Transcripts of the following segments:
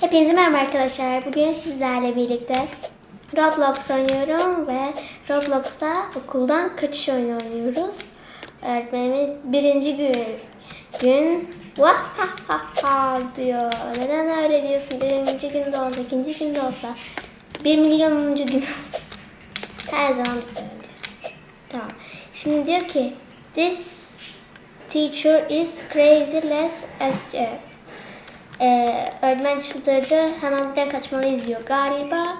Hepinize merhaba arkadaşlar. Bugün sizlerle birlikte Roblox oynuyorum ve Roblox'ta okuldan kaçış oyunu oynuyoruz. Öğretmenimiz birinci gün gün vah diyor. Neden öyle diyorsun? Birinci günde olsa, ikinci günde olsa, bir milyonuncu gün olsa. Her zaman biz. Tamam. Şimdi diyor ki this teacher is crazy less SJ. Ee, öğretmen çıldırdı. Hemen buradan kaçmalıyız diyor galiba.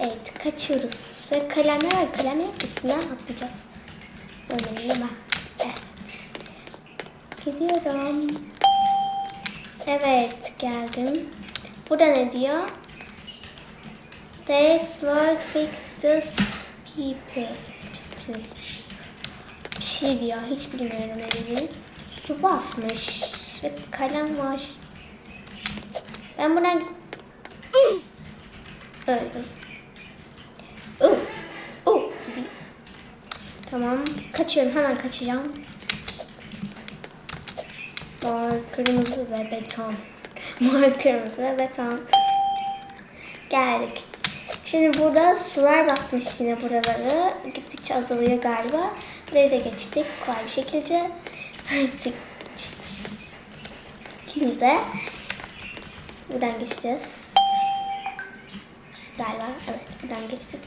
Evet kaçıyoruz. Ve kalemler var. Kalemler üstünden atlayacağız. Ömer'le ben. Evet. Gidiyorum. Evet geldim. Burada ne diyor? They slow fix this people. Pis pis. Bir şey diyor. Hiç bilmiyorum ne dediğini. Su basmış. Ve kalem var. Ben buradan öldüm. Uh, uh. Tamam. Kaçıyorum. Hemen kaçacağım. Mor, kırmızı ve beton. Mor, kırmızı ve beton. Geldik. Şimdi burada sular basmış yine buraları. Gittikçe azalıyor galiba. Burayı da geçtik kolay bir şekilde. Şekilde. Buradan geçeceğiz. Galiba evet buradan geçtik.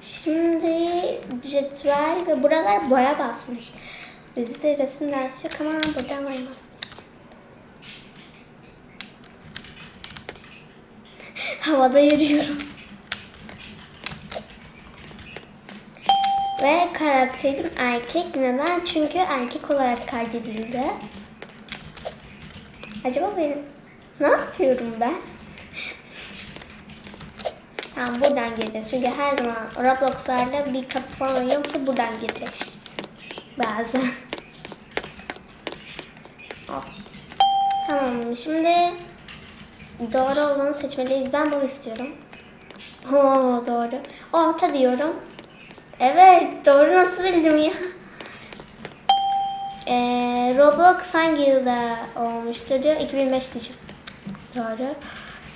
Şimdi cetvel ve buralar boya basmış. Bizde resim dersi yok ama buradan boya basmış. Havada yürüyorum. Ve karakterim erkek. Neden? Çünkü erkek olarak kaydedildi. Acaba benim ne yapıyorum ben? Tamam buradan gireceğiz. Çünkü her zaman Roblox'larda bir kapı falan yoksa buradan girilir. Bazen. Hop. Tamam şimdi doğru olanı seçmeliyiz. Ben bunu istiyorum. Oo doğru. Orta diyorum. Evet doğru nasıl bildim ya? Ee, Roblox hangi yılda olmuştur diyor. 2005 diyeceğim. Doğru.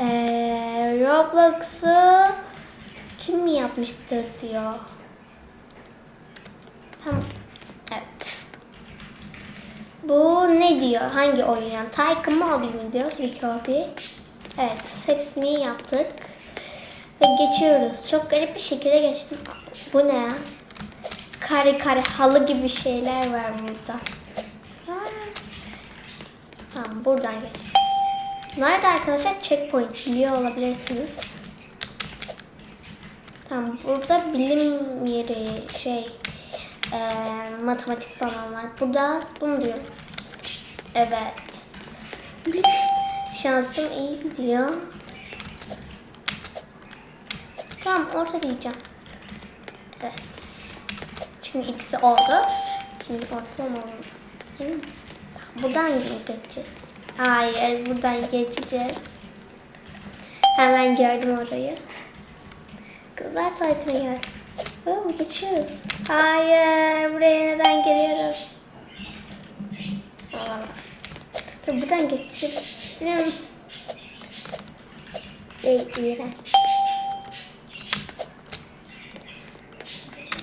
Ee, Roblox'u kim yapmıştır diyor. Tamam. Evet. Bu ne diyor? Hangi oyun yani? Tycoon Mobile mi diyor? Trick Hobby. Evet. Hepsini yaptık. Ve geçiyoruz. Çok garip bir şekilde geçtim. Bu ne ya? Kare kare halı gibi şeyler var burada. Ha. Tamam buradan geçeceğiz. Nerede arkadaşlar checkpoint biliyor olabilirsiniz. Tamam burada bilim yeri şey e, matematik falan var. Burada bunu diyor. Evet. Şansım iyi gidiyor. Tamam orta diyeceğim. Evet. Şimdi ikisi oldu. Şimdi orta olmalı. Buradan geçeceğiz. Hayır buradan geçeceğiz. Hemen gördüm orayı. Kızlar tuvaletine gel. Oo, geçiyoruz. Hayır buraya neden geliyoruz? Olamaz. Dur, buradan geçelim. Ey iğrenç.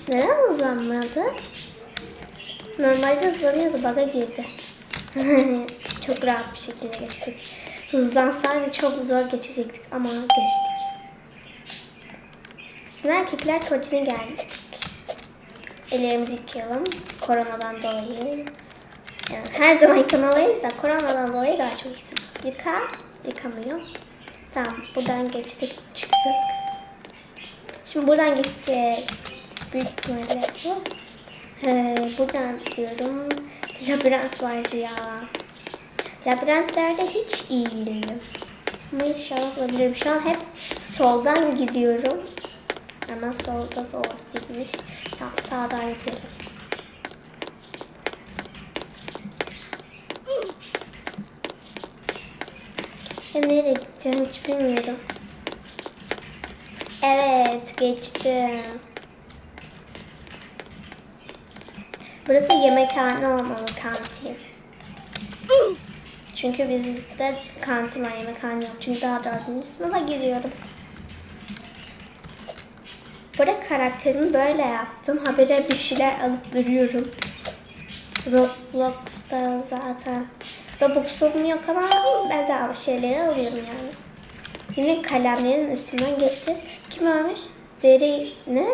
Neden hızlanmadı? Normalde hızlanıyordu, baga girdi. çok rahat bir şekilde geçtik. Hızlansaydı çok zor geçecektik ama geçtik. Şimdi erkekler tuvaletine geldik. Ellerimizi yıkayalım. Koronadan dolayı. Yani her zaman yıkamalıyız da koronadan dolayı daha çok yıkamalıyız. Yıka, yıkamıyor. Tamam, buradan geçtik, çıktık. Şimdi buradan gideceğiz. Büyük ihtimalle bu. Ee, buradan diyorum. Labirent var ya. Labirentlerde hiç iyi değilim. Ama inşallah olabilirim. Şu an hep soldan gidiyorum. Ama solda doğru gitmiş. Tamam sağdan gidelim. Ya nereye gideceğim hiç bilmiyorum. Evet geçtim. Burası yemekhane olmalı kantin. Çünkü bizde kantin var, yemekhane yok. Çünkü daha dördüncü sınıfa giriyorum. Burada karakterimi böyle yaptım. Habire bir şeyler alıp duruyorum. Roblox'ta zaten Robux'um yok ama bedava şeyleri alıyorum yani. Yine kalemlerin üstünden geçeceğiz. Kim ölmüş? Deri ne?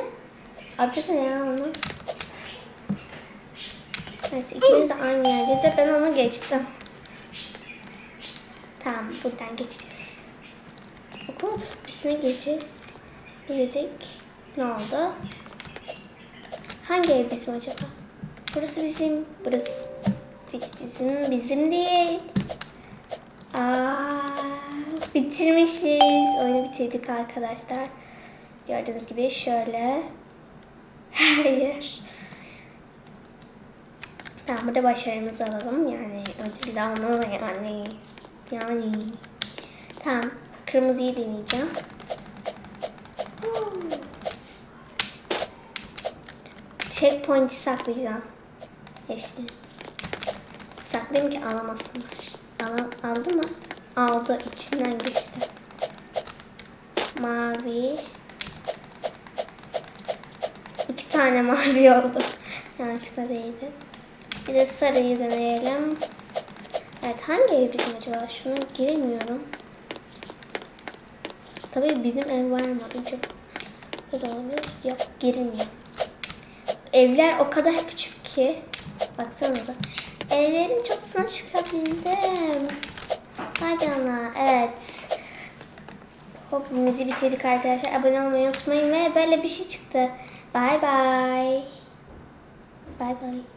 Adı ne ya onun? Neyse ikimiz aynı yerdeyiz ve ben onu geçtim. Tamam buradan geçeceğiz. Okul üstüne geçeceğiz. Girdik. Ne oldu? Hangi ev bizim acaba? Burası bizim. Burası. Bizim, bizim değil. Aa, bitirmişiz. Oyunu bitirdik arkadaşlar. Gördüğünüz gibi şöyle. Hayır. Tamam burada başarımızı alalım. Yani ödül almalı yani. Yani. Tamam. Kırmızıyı deneyeceğim. Checkpoint'i saklayacağım. Yeşil. Saklayayım ki alamasınlar. Al, aldı mı? Aldı. içinden geçti. Mavi. İki tane mavi oldu. Yanlışlıkla değildi. Bir de sarıyı deneyelim. Evet hangi ev bizim acaba? Şuna giremiyorum. Tabii bizim ev var mı acaba? Bu da olabilir. Yok girilmiyor. Evler o kadar küçük ki. Baksanıza. Evlerin çatısına çıkabildim. Hadi ana. Evet. Hopimizi bitirdik arkadaşlar. Abone olmayı unutmayın ve böyle bir şey çıktı. Bye bye. Bye bye.